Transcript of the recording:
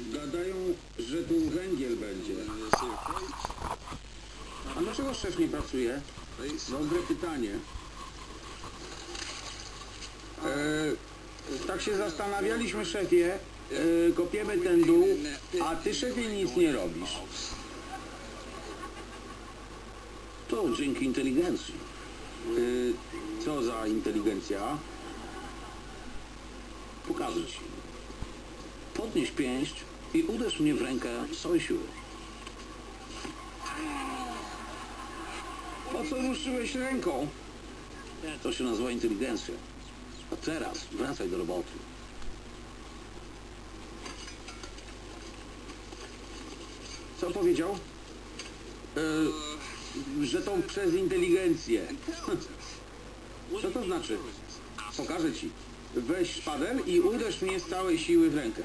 Gadają, że tu węgiel będzie. A dlaczego szef nie pracuje? Dobre pytanie. E, tak się zastanawialiśmy, szefie. E, kopiemy ten dół, a ty, szefie, nic nie robisz. To dzięki inteligencji. E, co za inteligencja? Pokażę ci. Podnieś pięść i uderz mnie w rękę siły. Po co ruszyłeś ręką? To się nazywa inteligencja. A teraz wracaj do roboty. Co powiedział? E, że to przez inteligencję. Co to znaczy? Pokażę ci. Weź szpadel i uderz mnie z całej siły w rękę.